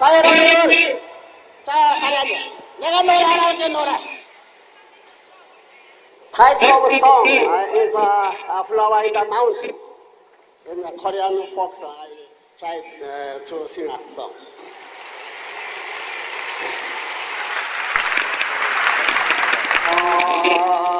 자, 여러분들. 자, 자리 앉아. 내가 노래 하나 할게, 노래. Title of the song uh, is uh, uh, Flower in the Mountain. In the Korean folk song, I will try uh, to sing a song. 안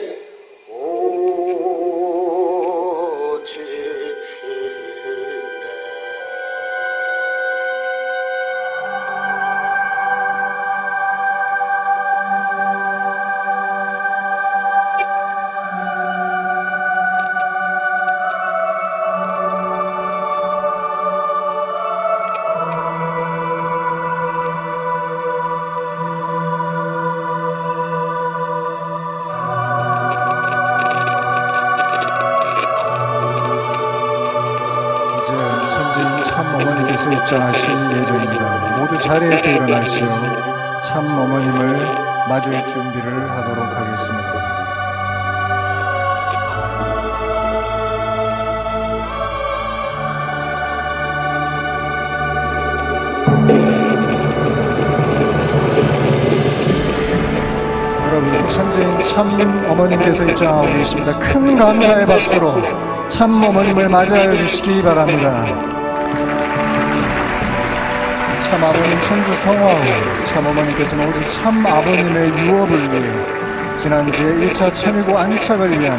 자리에서 일어나시어 참 어머님을 맞을 준비를 하도록 하겠습니다. 여러분 천지인 참 어머님께서 입장하고 계십니다. 큰 감사의 박수로 참 어머님을 맞이하여 주시기 바랍니다. 참 아버님 천주 성화후 참 어머님께서는 오직 참 아버님의 유업을 위해 지난 제1차 천일고 안착을 위한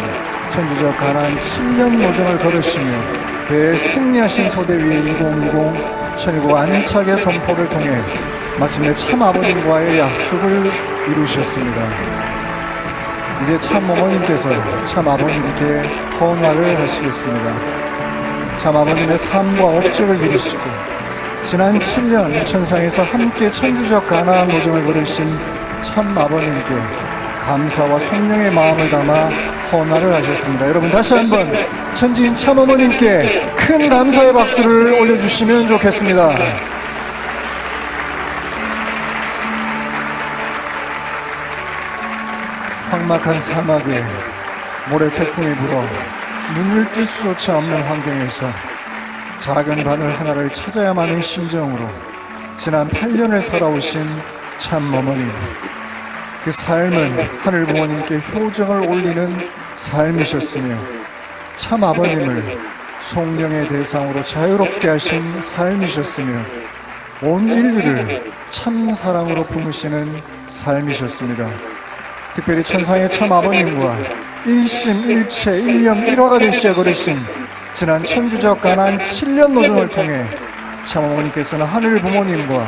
천주적 가난 7년 노정을 걸으시며 대승리하신 토대 위에 2020 천일고 안착의 선포를 통해 마침내 참 아버님과의 약속을 이루셨습니다. 이제 참 어머님께서 참 아버님께 헌화를 하시겠습니다. 참 아버님의 삶과 업적을 이루시고 지난 7년 천상에서 함께 천주적 가나안 노정을 걸으신 참 아버님께 감사와 송명의 마음을 담아 헌화를 하셨습니다. 여러분 다시 한번 천지인 참 어머님께 큰 감사의 박수를 올려주시면 좋겠습니다. 황막한 사막에 모래 태풍이 불어 눈을 뜰 수조차 없는 환경에서 작은 바늘 하나를 찾아야만 하는 심정으로 지난 8년을 살아오신 참 어머님 그 삶은 하늘 부모님께 효정을 올리는 삶이셨으며 참 아버님을 송령의 대상으로 자유롭게 하신 삶이셨으며 온 인류를 참 사랑으로 품으시는 삶이셨습니다. 특별히 천상의 참 아버님과 일심 일체 일념 일화가 되시어 걸으신 지난 천주적 가난 7년 노정을 통해 참 어머니께서는 하늘 부모님과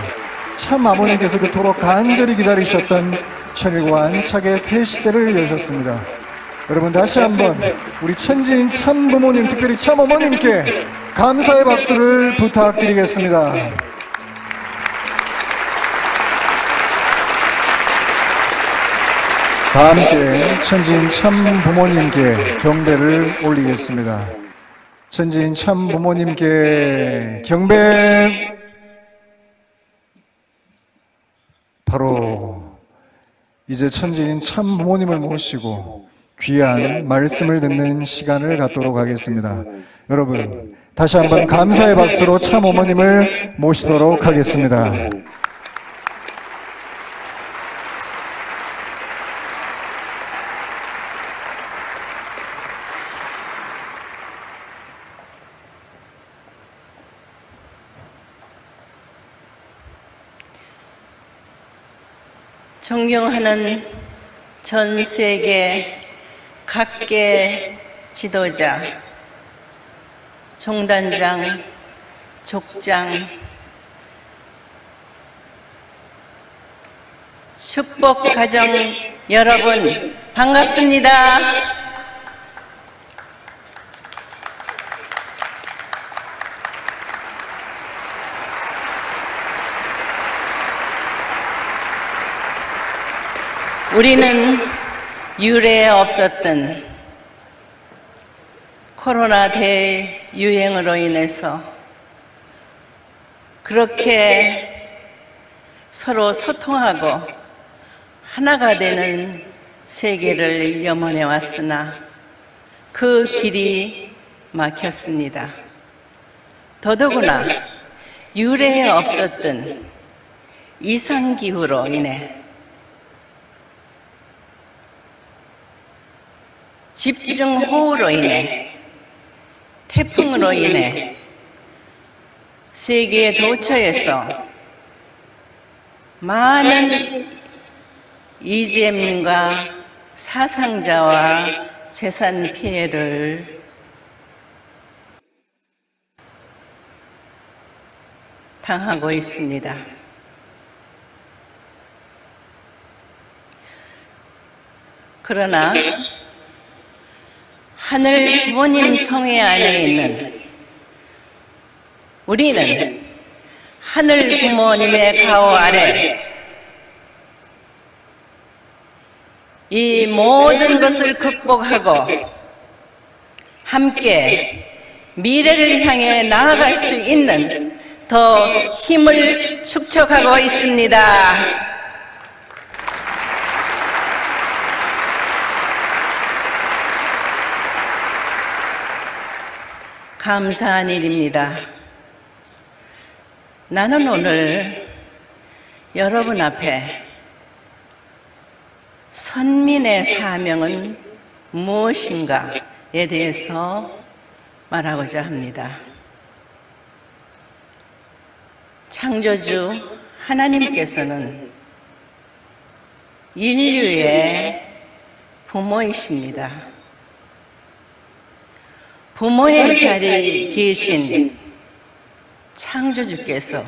참 아버님께서 그토록 간절히 기다리셨던 천일과 안착의 새 시대를 여셨습니다. 여러분 다시 한번 우리 천지인 참 부모님 특별히 참 어머님께 감사의 박수를 부탁드리겠습니다. 다 함께 천지인 참 부모님께 경배를 올리겠습니다. 천지인 참 부모님께 경배 바로 이제 천지인 참 부모님을 모시고 귀한 말씀을 듣는 시간을 갖도록 하겠습니다. 여러분 다시 한번 감사의 박수로 참 어머님을 모시도록 하겠습니다. 존경하는 전 세계 각계 지도자, 종단장, 족장, 축복 가정 여러분 반갑습니다. 우리는 유례에 없었던 코로나 대유행으로 인해서 그렇게 서로 소통하고 하나가 되는 세계를 염원해 왔으나 그 길이 막혔습니다. 더더구나 유례에 없었던 이상기후로 인해 집중호우로 인해 태풍으로 인해 세계 도처에서 많은 이재민과 사상자와 재산 피해를 당하고 있습니다. 그러나 하늘 부모님 성회 안에 있는 우리는 하늘 부모님의 가호 아래 이 모든 것을 극복하고 함께 미래를 향해 나아갈 수 있는 더 힘을 축적하고 있습니다. 감사한 일입니다. 나는 오늘 여러분 앞에 선민의 사명은 무엇인가에 대해서 말하고자 합니다. 창조주 하나님께서는 인류의 부모이십니다. 부모의 자리에 계신 창조주께서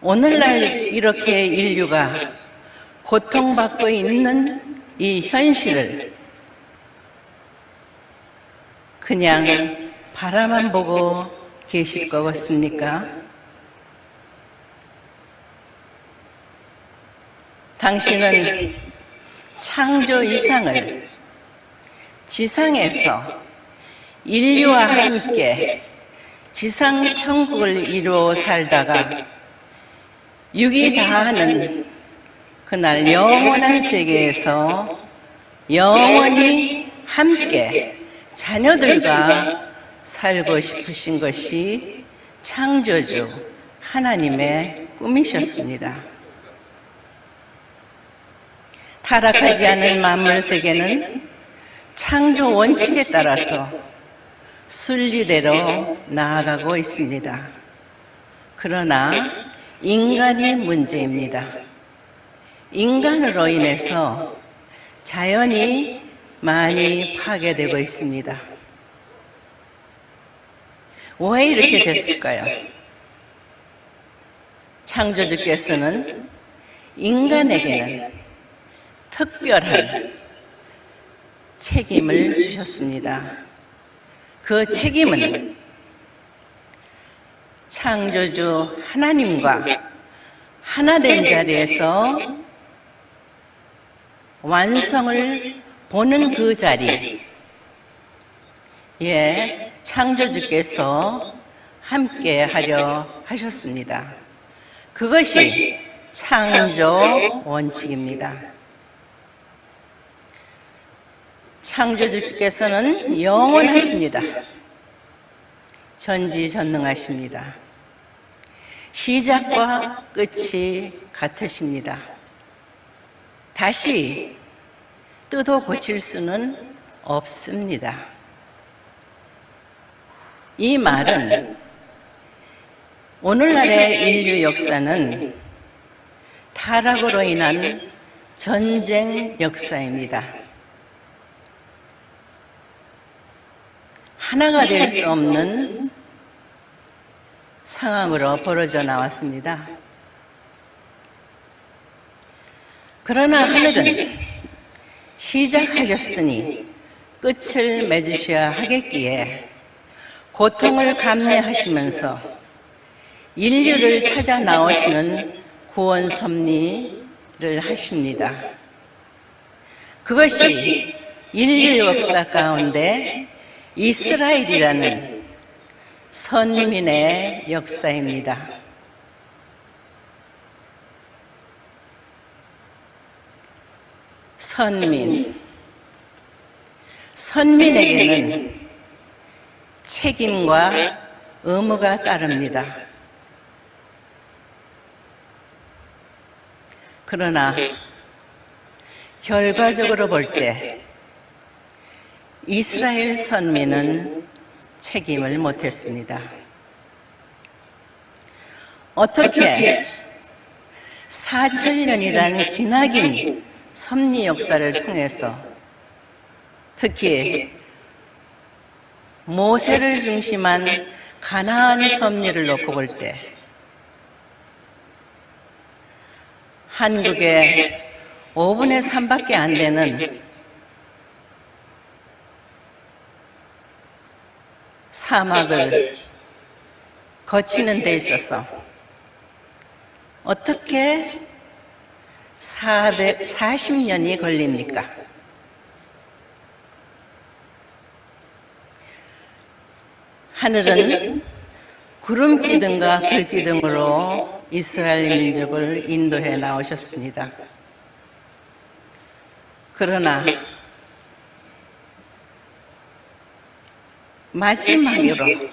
오늘날 이렇게 인류가 고통받고 있는 이 현실을 그냥 바라만 보고 계실 것 같습니까? 당신은 창조 이상을 지상에서 인류와 함께 지상 천국을 이루어 살다가 육이 다하는 그날 영원한 세계에서 영원히 함께 자녀들과 살고 싶으신 것이 창조주 하나님의 꿈이셨습니다. 타락하지 않은 만물 세계는 창조 원칙에 따라서 순리대로 나아가고 있습니다. 그러나 인간이 문제입니다. 인간으로 인해서 자연이 많이 파괴되고 있습니다. 왜 이렇게 됐을까요? 창조주께서는 인간에게는 특별한 책임을 주셨습니다. 그 책임은 창조주 하나님과 하나된 자리에서 완성을 보는 그 자리에 창조주께서 함께 하려 하셨습니다. 그것이 창조 원칙입니다. 창조주께서는 영원하십니다. 전지전능하십니다. 시작과 끝이 같으십니다. 다시 뜯어 고칠 수는 없습니다. 이 말은 오늘날의 인류 역사는 타락으로 인한 전쟁 역사입니다. 하나가 될 수 없는 상황으로 벌어져 나왔습니다. 그러나 하늘은 시작하셨으니 끝을 맺으셔야 하겠기에 고통을 감내하시면서 인류를 찾아 나오시는 구원 섭리를 하십니다. 그것이 인류 역사 가운데 이스라엘이라는 선민의 역사입니다. 선민. 선민에게는 책임과 의무가 따릅니다. 그러나 결과적으로 볼 때 이스라엘 선민은 책임을 못했습니다. 어떻게 4천년이란 기나긴 섭리 역사를 통해서 특히 모세를 중심한 가나안 섭리를 놓고 볼 때 한국의 5분의 3밖에 안 되는 사막을 거치는 데 있어서 어떻게 440년이 걸립니까? 하늘은 구름 기둥과 불 기둥으로 이스라엘 민족을 인도해 나오셨습니다. 그러나 마지막으로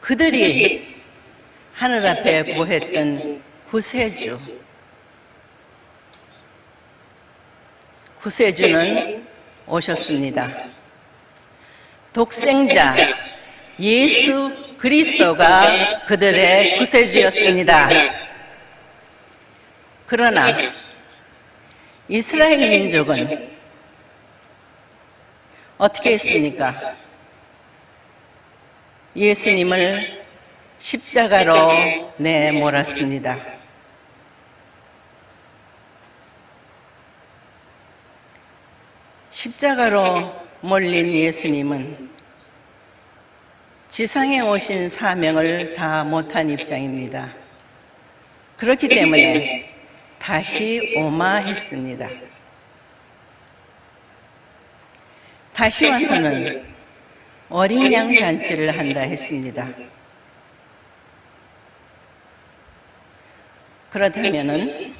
그들이 하늘 앞에 구했던 구세주 구세주는 오셨습니다. 독생자 예수 그리스도가 그들의 구세주였습니다. 그러나 이스라엘 민족은 어떻게 했습니까? 예수님을 십자가로 내몰았습니다. 십자가로 몰린 예수님은 지상에 오신 사명을 다 못한 입장입니다. 그렇기 때문에 다시 오마했습니다. 다시 와서는 어린 양 잔치를 한다 했습니다. 그렇다면은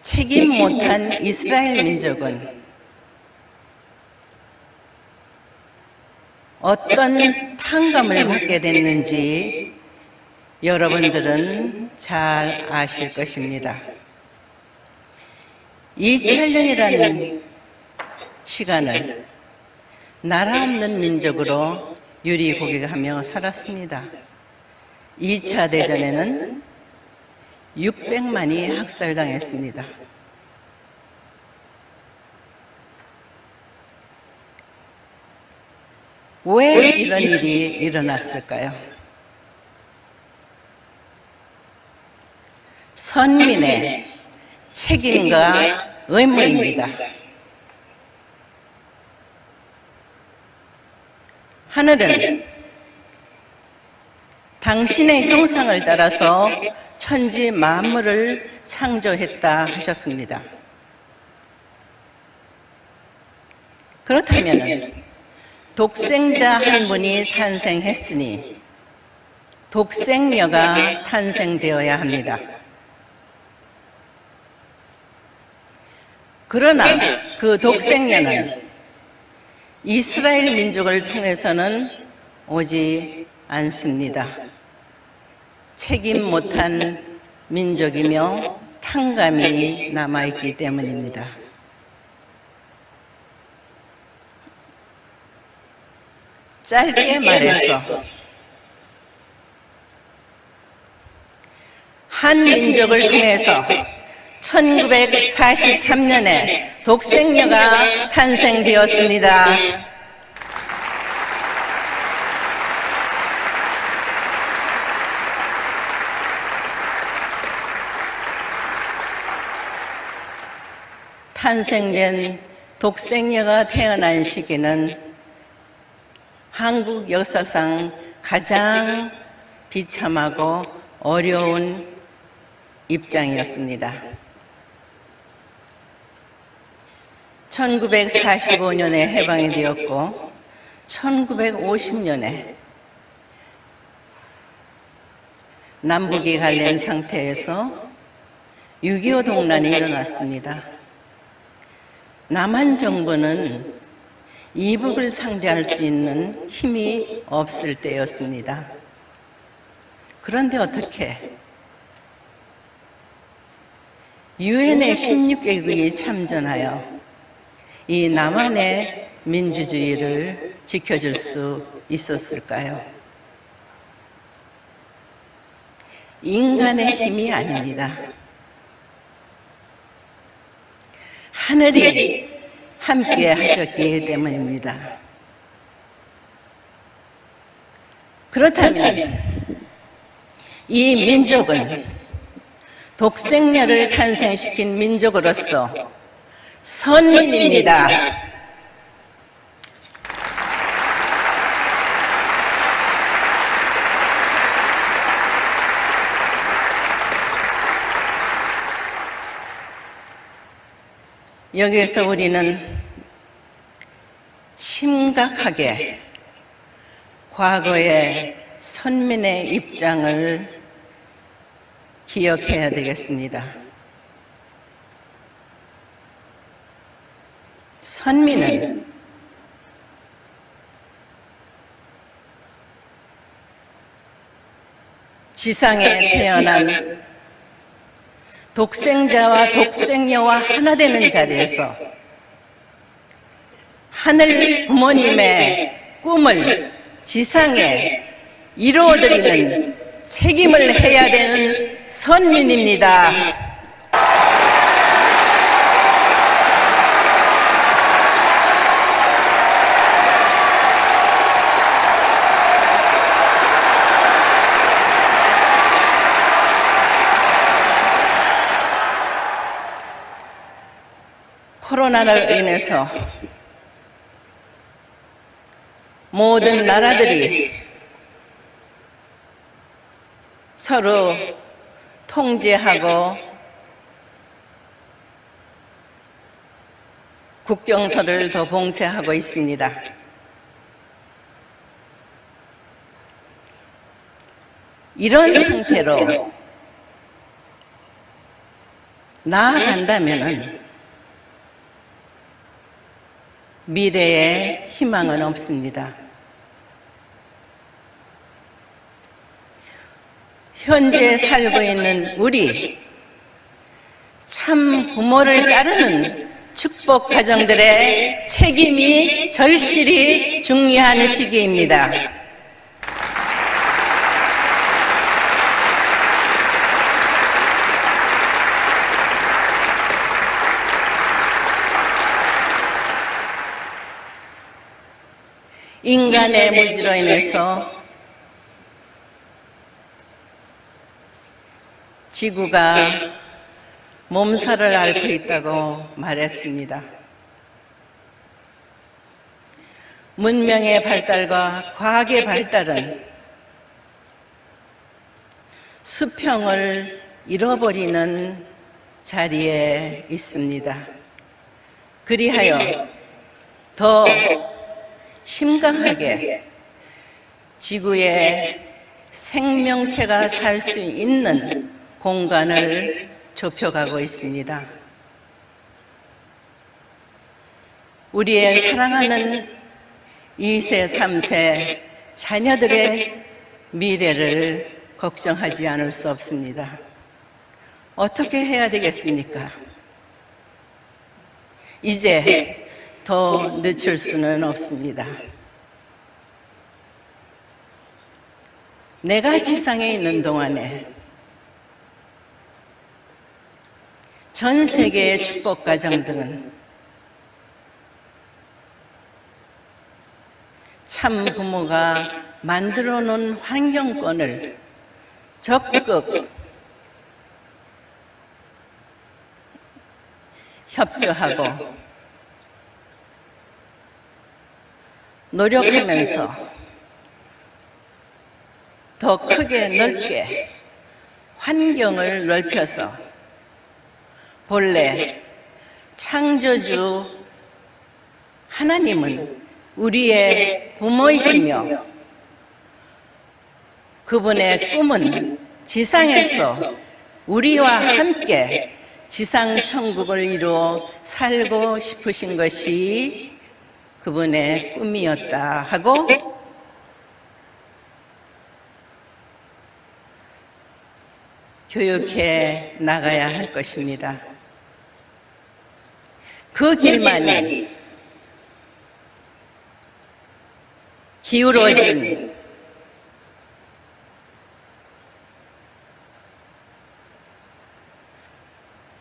책임 못한 이스라엘 민족은 어떤 탕감을 받게 됐는지 여러분들은 잘 아실 것입니다. 2000년이라는 시간을 나라 없는 민족으로 유리 고개하며 살았습니다. 2차 대전에는 600만이 학살당했습니다. 왜 이런 일이 일어났을까요? 선민의 책임과 의무입니다. 하늘은 당신의 형상을 따라서 천지 만물을 창조했다 하셨습니다. 그렇다면 독생자 한 분이 탄생했으니 독생녀가 탄생되어야 합니다. 그러나 그 독생녀는 이스라엘 민족을 통해서는 오지 않습니다. 책임 못한 민족이며 탕감이 남아있기 때문입니다. 짧게 말해서 한 민족을 통해서 1943년에 독생녀가 탄생되었습니다. 탄생된 독생녀가 태어난 시기는 한국 역사상 가장 비참하고 어려운 입장이었습니다. 1945년에 해방이 되었고 1950년에 남북이 갈린 상태에서 6.25 동란이 일어났습니다. 남한 정부는 이북을 상대할 수 있는 힘이 없을 때였습니다. 그런데 어떻게 유엔의 16개국이 참전하여 이 남한의 민주주의를 지켜줄 수 있었을까요? 인간의 힘이 아닙니다. 하늘이 함께 하셨기 때문입니다. 그렇다면 이 민족은 독생녀를 탄생시킨 민족으로서 선민입니다. 여기에서 우리는 심각하게 과거의 선민의 입장을 기억해야 되겠습니다. 선민은 지상에 태어난 독생자와 독생녀와 하나 되는 자리에서 하늘 부모님의 꿈을 지상에 이루어드리는 책임을 해야 되는 선민입니다. 코로나로 인해서 모든 나라들이 서로 통제하고 국경선을 더 봉쇄하고 있습니다. 이런 상태로 나아간다면은 미래에 희망은 없습니다. 현재 살고 있는 우리 참 부모를 따르는 축복 가정들의 책임이 절실히 중요한 시기입니다. 인간의 무지로 인해서 지구가 몸살을 앓고 있다고 말했습니다. 문명의 발달과 과학의 발달은 수평을 잃어버리는 자리에 있습니다. 그리하여 더 심각하게 지구의 생명체가 살 수 있는 공간을 좁혀가고 있습니다. 우리의 사랑하는 2세, 3세 자녀들의 미래를 걱정하지 않을 수 없습니다. 어떻게 해야 되겠습니까? 이제 더 늦출 수는 없습니다. 내가 지상에 있는 동안에 전 세계의 축복 가정들은 참 부모가 만들어 놓은 환경권을 적극 협조하고 노력하면서 더 크게 넓게 환경을 넓혀서 본래 창조주 하나님은 우리의 부모이시며 그분의 꿈은 지상에서 우리와 함께 지상 천국을 이루어 살고 싶으신 것이 그분의 꿈이었다 하고 교육해 나가야 할 것입니다. 그 길만이 기울어진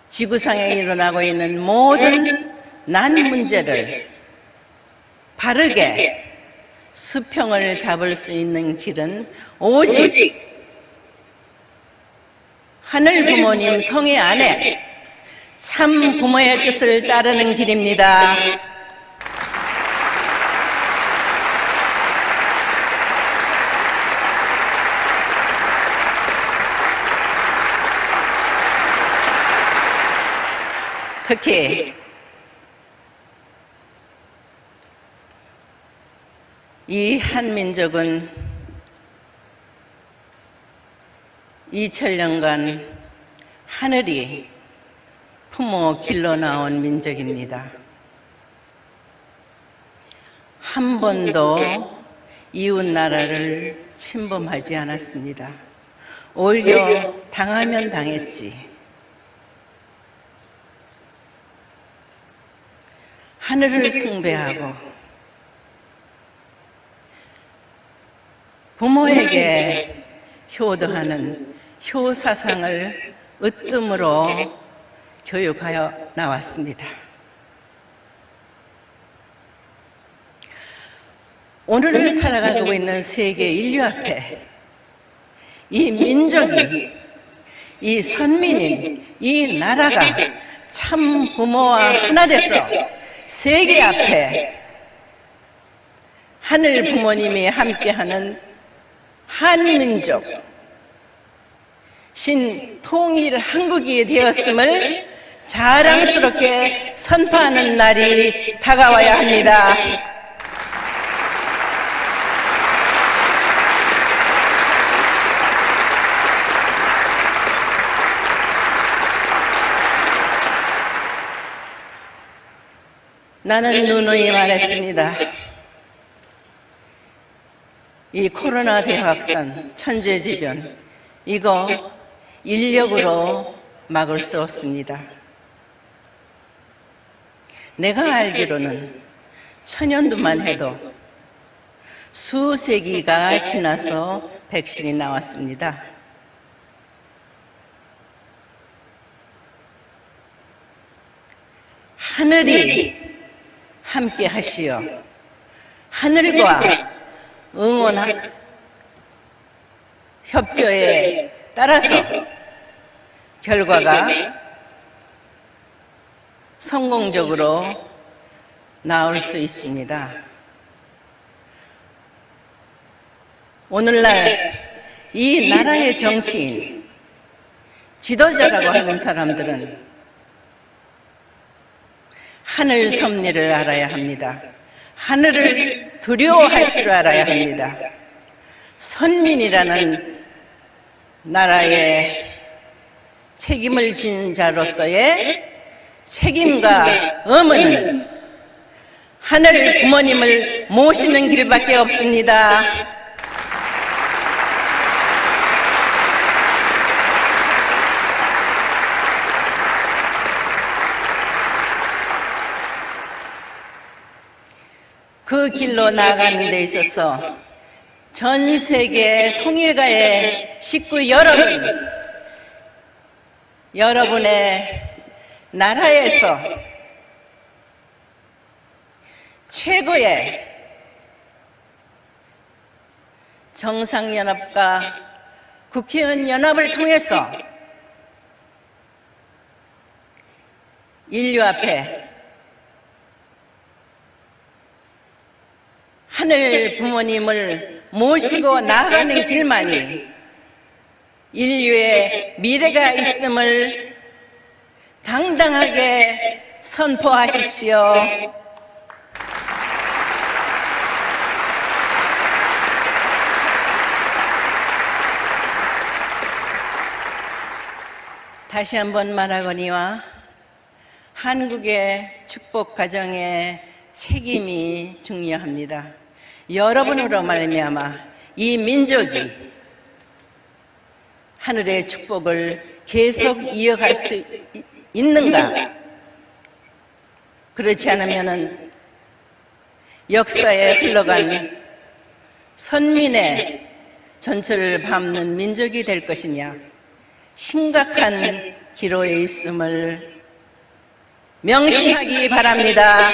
지구상에 일어나고 있는 모든 난 문제를 바르게 수평을 잡을 수 있는 길은 오직 하늘 부모님 성의 안에 참 부모의 뜻을 따르는 길입니다. 특히 이 한민족은 2000년간 하늘이 부모 길러 나온 민족입니다. 한 번도 이웃 나라를 침범하지 않았습니다. 오히려 당하면 당했지. 하늘을 숭배하고 부모에게 효도하는 효사상을 으뜸으로 교육하여 나왔습니다. 오늘을 살아가고 있는 세계 인류 앞에 이 민족이 이 선민인 이 나라가 참 부모와 하나 돼서 세계 앞에 하늘 부모님이 함께하는 한민족 신통일 한국이 되었음을 자랑스럽게 선포하는 날이 다가와야 합니다. 나는 누누이 말했습니다. 이 코로나 대확산, 천재지변, 이거 인력으로 막을 수 없습니다. 내가 알기로는 천연두만 해도 수세기가 지나서 백신이 나왔습니다. 하늘이 함께 하시어 하늘과 응원 협조에 따라서 결과가 성공적으로 나올 수 있습니다. 오늘날 이 나라의 정치인, 지도자라고 하는 사람들은 하늘 섭리를 알아야 합니다. 하늘을 두려워할 줄 알아야 합니다. 선민이라는 나라의 책임을 진 자로서의 책임과 의무는 하늘 부모님을 모시는 길밖에 없습니다. 그 길로 나아가는 데 있어서 전 세계 통일가의 식구 여러분, 여러분의 나라에서 최고의 정상연합과 국회의원 연합을 통해서 인류 앞에 하늘 부모님을 모시고 나가는 길만이 인류의 미래가 있음을 당당하게 선포하십시오. 다시 한번 말하거니와 한국의 축복 가정에 책임이 중요합니다. 여러분으로 말미암아 이 민족이 하늘의 축복을 계속 이어갈 수 이- 있는가? 그렇지 않으면은 역사에 흘러간 선민의 전철을 밟는 민족이 될 것이냐? 심각한 기로에 있음을 명심하기 바랍니다.